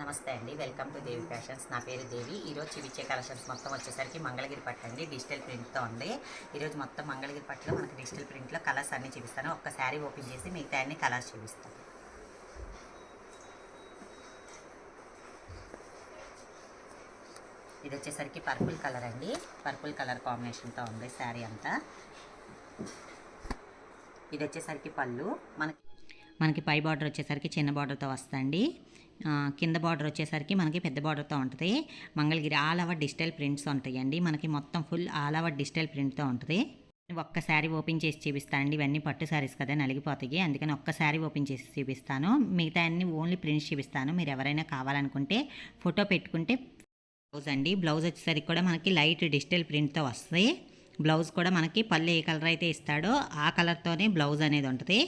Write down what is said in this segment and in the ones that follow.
నమస్తే అండి. Welcome to Devi fashions. నా పేరు దేవి. ఈరోజు చూపించే కలెక్షన్స్ మొత్తం వచ్చేసరికి మంగళగిరి పట్టు అండి. డిజిటల్ ప్రింట్తో ఉంది. ఈరోజు మొత్తం మంగళగిరి పట్టులో మనకి డిజిటల్ ప్రింట్లో కలర్స్ అన్నీ చూపిస్తాను. ఒక్క శారీ ఓపెన్ చేసి మిగతా అన్ని కలర్స్ చూపిస్తాను. ఇది వచ్చేసరికి పర్పుల్ కలర్ అండి. పర్పుల్ కలర్ కాంబినేషన్తో ఉంది శారీ అంతా. ఇది వచ్చేసరికి పళ్ళు. మనకి మనకి పై బార్డర్ వచ్చేసరికి చిన్న బార్డర్తో వస్తుంది కింద బార్డర్ వచ్చేసరికి మనకి పెద్ద బార్డర్తో ఉంటుంది. Mangalagiri all over digital prints ఉంటాయండి. మనకి మొత్తం ఫుల్ ఆల్ అవర్ డిజిటల్ ప్రింట్తో ఉంటుంది. ఒక్క శారీ ఓపెన్ చేసి చూపిస్తానండి. ఇవన్నీ పట్టు శారీస్ కదా నలిగిపోతాయి. అందుకని ఒక్క శారీ ఓపెన్ చేసి చూపిస్తాను. మిగతా అన్ని ఓన్లీ ప్రింట్స్ చూపిస్తాను. మీరు ఎవరైనా కావాలనుకుంటే ఫోటో పెట్టుకుంటే బ్లౌజ్ అండి. బ్లౌజ్ వచ్చేసరికి కూడా మనకి లైట్ డిజిటల్ ప్రింట్తో వస్తుంది బ్లౌజ్ కూడా మనకి పళ్ళు ఏ కలర్ అయితే ఇస్తాడో ఆ కలర్తోనే బ్లౌజ్ అనేది ఉంటుంది.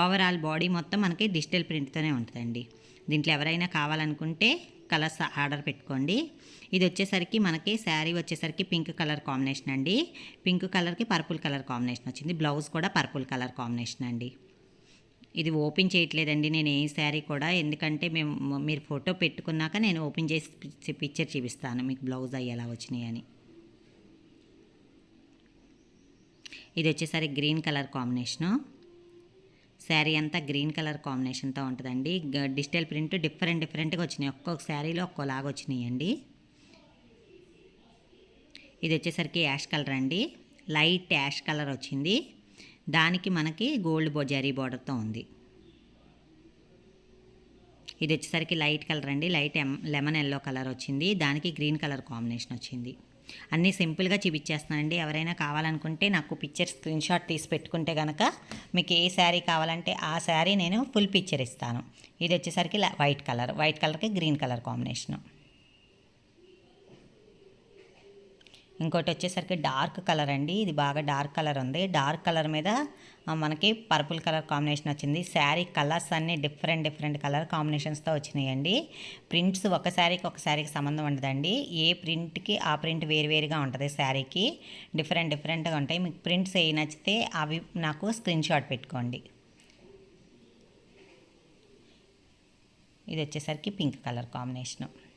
ఓవరాల్ బాడీ మొత్తం మనకి డిజిటల్ ప్రింట్తోనే ఉంటుందండి. దీంట్లో ఎవరైనా కావాలనుకుంటే కలర్స్ ఆర్డర్ పెట్టుకోండి. ఇది వచ్చేసరికి మనకి శారీ వచ్చేసరికి పింక్ కలర్ కాంబినేషన్ అండి. పింక్ కలర్కి పర్పుల్ కలర్ కాంబినేషన్ వచ్చింది. బ్లౌజ్ కూడా పర్పుల్ కలర్ కాంబినేషన్ అండి. ఇది ఓపెన్ చేయట్లేదండి నేను ఏ శారీ కూడా. ఎందుకంటే మేము మీరు ఫోటో పెట్టుకున్నాక నేను ఓపెన్ చేసి పిక్చర్ చూపిస్తాను మీకు బ్లౌజ్ అవి ఎలా వచ్చినాయి అని ఇది వచ్చేసరికి గ్రీన్ కలర్ కాంబినేషను. శారీ అంతా గ్రీన్ కలర్ కాంబినేషన్తో ఉంటుందండి. గ- డిజిటల్ ప్రింట్ డిఫరెంట్ డిఫరెంట్గా వచ్చినాయి. ఒక్కొక్క శారీలో ఒక్కోలాగా వచ్చినాయి అండి ఇది వచ్చేసరికి యాష్ కలర్ అండి. లైట్ యాష్ కలర్ వచ్చింది. దానికి మనకి గోల్డ్ బో జరీ బార్డర్తో ఉంది. ఇది వచ్చేసరికి లైట్ కలర్ అండి. లైట్ లెమన్ ఎల్లో కలర్ వచ్చింది. దానికి గ్రీన్ కలర్ కాంబినేషన్ వచ్చింది. అన్నీ సింపుల్గా చూపించేస్తున్నానండి. ఎవరైనా కావాలనుకుంటే నాకు పిక్చర్ స్క్రీన్ షాట్ తీసి పెట్టుకుంటే కనుక మీకు ఏ శారీ కావాలంటే ఆ శారీ నేను ఫుల్ పిక్చర్ ఇస్తాను. ఇది వచ్చేసరికి వైట్ కలర్ వైట్ కలర్కి గ్రీన్ కలర్ కాంబినేషను ఇంకోటి వచ్చేసరికి డార్క్ కలర్ అండి. ఇది బాగా డార్క్ కలర్ ఉంది. డార్క్ కలర్ మీద మనకి పర్పుల్ కలర్ కాంబినేషన్ వచ్చింది. శారీ కలర్స్ అన్నీ డిఫరెంట్ డిఫరెంట్ కలర్ కాంబినేషన్స్తో వచ్చినాయండి. ప్రింట్స్ ఒక శారీకి ఒక శారీకి సంబంధం ఉండదండి. ఏ ప్రింట్కి ఆ ప్రింట్ వేరువేరుగా ఉంటుంది శారీకి. డిఫరెంట్ డిఫరెంట్గా ఉంటాయి. మీకు ప్రింట్స్ ఏ నచ్చితే అవి నాకు స్క్రీన్ షాట్ పెట్టుకోండి. ఇది వచ్చేసరికి పింక్ కలర్ కాంబినేషను.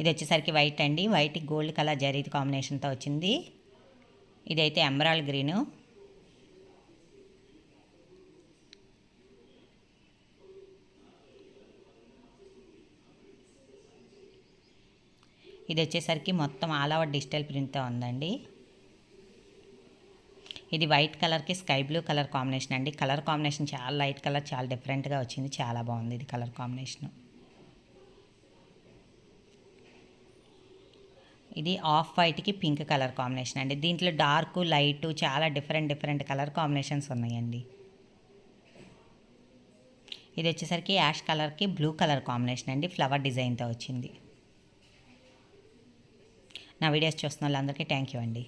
ఇది వచ్చేసరికి వైట్ అండి. వైట్ గోల్డ్ కలర్ జరీ కాంబినేషన్తో వచ్చింది. ఇదైతే ఎమరాల్డ్ గ్రీను ఇది వచ్చేసరికి మొత్తం ఆల్ ఓవర్ డిజిటల్ ప్రింట్తో ఉందండి. ఇది వైట్ కలర్కి స్కై బ్లూ కలర్ కాంబినేషన్ అండి. కలర్ కాంబినేషన్ చాలా లైట్ కలర్ చాలా డిఫరెంట్గా వచ్చింది. చాలా బాగుంది ఇది కలర్ కాంబినేషన్ ఇది ఆఫ్ వైట్కి పింక్ కలర్ కాంబినేషన్ అండి. దీంట్లో డార్క్ లైట్ చాలా డిఫరెంట్ డిఫరెంట్ కలర్ కాంబినేషన్స్ ఉన్నాయండి. ఇది వచ్చేసరికి యాష్ కలర్కి బ్లూ కలర్ కాంబినేషన్ అండి. ఫ్లవర్ డిజైన్తో వచ్చింది. నా వీడియోస్ చూస్తున్న వాళ్ళందరికీ థ్యాంక్ యూ అండి.